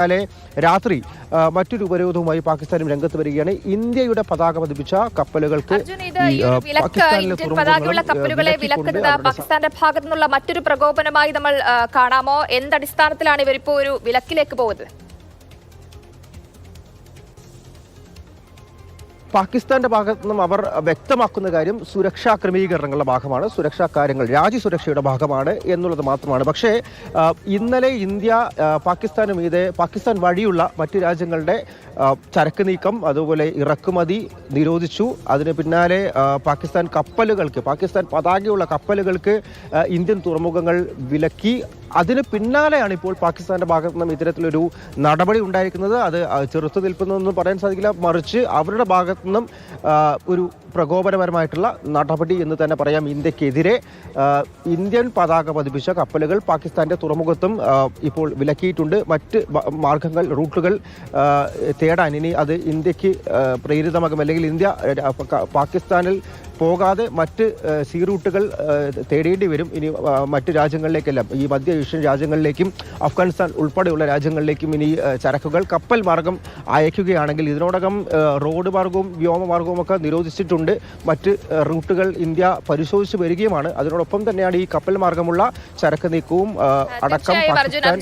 പിന്നാലെ രാത്രി മറ്റൊരു ഉപരോധവുമായി പാകിസ്ഥാനും രംഗത്ത് വരികയാണ്. ഇന്ത്യയുടെ പതാക പതിപ്പിച്ച കപ്പലുകൾക്ക് ഇന്ത്യൻ പതാകയുള്ള കപ്പലുകളെ വിലക്കുന്നത് പാകിസ്ഥാന്റെ ഭാഗത്തു നിന്നുള്ള മറ്റൊരു പ്രകോപനമായി നമ്മൾ കാണാമോ? എന്തടിസ്ഥാനത്തിലാണ് ഇവരിപ്പോ ഒരു വിലക്കിലേക്ക് പോകുന്നത്? പാകിസ്ഥാന്റെ ഭാഗത്തു നിന്നും അവർ വ്യക്തമാക്കുന്ന കാര്യം സുരക്ഷാ ക്രമീകരണങ്ങളുടെ ഭാഗമാണ്. സുരക്ഷാ കാര്യങ്ങൾ രാജ്യസുരക്ഷയുടെ ഭാഗമാണ് എന്നുള്ളത് മാത്രമാണ്. പക്ഷേ ഇന്നലെ ഇന്ത്യ പാകിസ്ഥാന് മീതെ പാകിസ്ഥാൻ വഴിയുള്ള മറ്റ് രാജ്യങ്ങളുടെ ചരക്ക് നീക്കം അതുപോലെ ഇറക്കുമതി നിരോധിച്ചു. അതിന് പിന്നാലെ പാകിസ്ഥാൻ കപ്പലുകൾക്ക് പാകിസ്ഥാൻ പതാകയുള്ള കപ്പലുകൾക്ക് ഇന്ത്യൻ തുറമുഖങ്ങൾ വിലക്കി. അതിന് പിന്നാലെയാണ് ഇപ്പോൾ പാകിസ്ഥാന്റെ ഭാഗത്തു നിന്നും ഇത്തരത്തിലൊരു നടപടി ഉണ്ടായിരിക്കുന്നത്. അത് ചെറുത്തു നിൽക്കുന്നതെന്ന് പറയാൻ സാധിക്കില്ല. മറിച്ച് അവരുടെ ഭാഗത്തു നിന്നും ഒരു പ്രകോപനപരമായിട്ടുള്ള നടപടി എന്ന് തന്നെ പറയാം ഇന്ത്യക്കെതിരെ. ഇന്ത്യൻ പതാക പതിപ്പിച്ച കപ്പലുകൾ പാകിസ്ഥാന്റെ തുറമുഖത്തും ഇപ്പോൾ വിലക്കിയിട്ടുണ്ട്. മറ്റ് മാർഗങ്ങൾ റൂട്ടുകൾ തേടാൻ ഇനി അത് ഇന്ത്യയ്ക്ക് പ്രേരിതമാകും. അല്ലെങ്കിൽ ഇന്ത്യ പാകിസ്ഥാനിൽ പോകാതെ മറ്റ് സീ റൂട്ടുകൾ തേടേണ്ടി വരും. ഇനി മറ്റ് രാജ്യങ്ങളിലേക്കെല്ലാം. ഈ മധ്യ ഏഷ്യൻ രാജ്യങ്ങളിലേക്കും അഫ്ഗാനിസ്ഥാൻ ഉൾപ്പെടെയുള്ള രാജ്യങ്ങളിലേക്കും ഇനി ചരക്കുകൾ കപ്പൽ മാർഗം അയക്കുകയാണെങ്കിൽ ഇതിനോടകം റോഡ് മാർഗവും വ്യോമ മാർഗവും ഒക്കെ നിരോധിച്ചിട്ടുണ്ട്. മറ്റ് റൂട്ടുകൾ ഇന്ത്യ പരിശോധിച്ച് വരികയുമാണ്. അതിനോടൊപ്പം തന്നെയാണ് ഈ കപ്പൽ മാർഗമുള്ള ചരക്ക് നീക്കവും അടക്കം പാകിസ്ഥാൻ